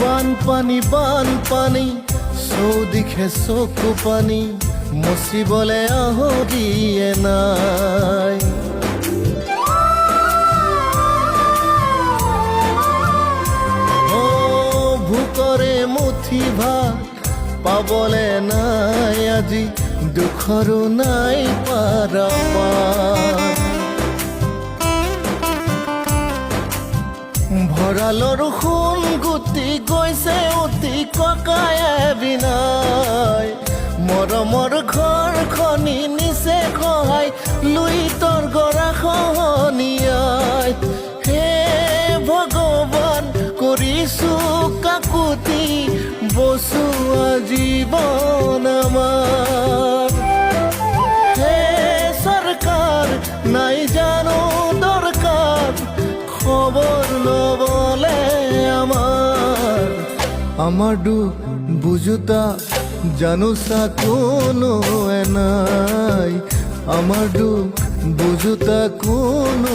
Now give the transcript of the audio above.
বানপানী বানপানী চৌদিশে চকু পানী মচিবলে আহৰিয়ে নাই। ভোকৰে মুঠি ভাত পাবলে নাই আজি, দুখৰো নাই পাৰা। ভঁৰালৰ সোণ গুটি গৈছে অতি ককায়ে বিনাই মৰমৰ ঘৰখনি নিচে সহায় লুইতৰ গৰা খহনীয়াই। হে ভগৱান, কৰিছো কাকুতি বচোৱা জীৱন আমাৰ। হে সরকার নাই জানো দরকার খবর লবলে দুঃখ বুঝুতা জানো সা কোনো নাই আমাডু বুঝুতা কোনো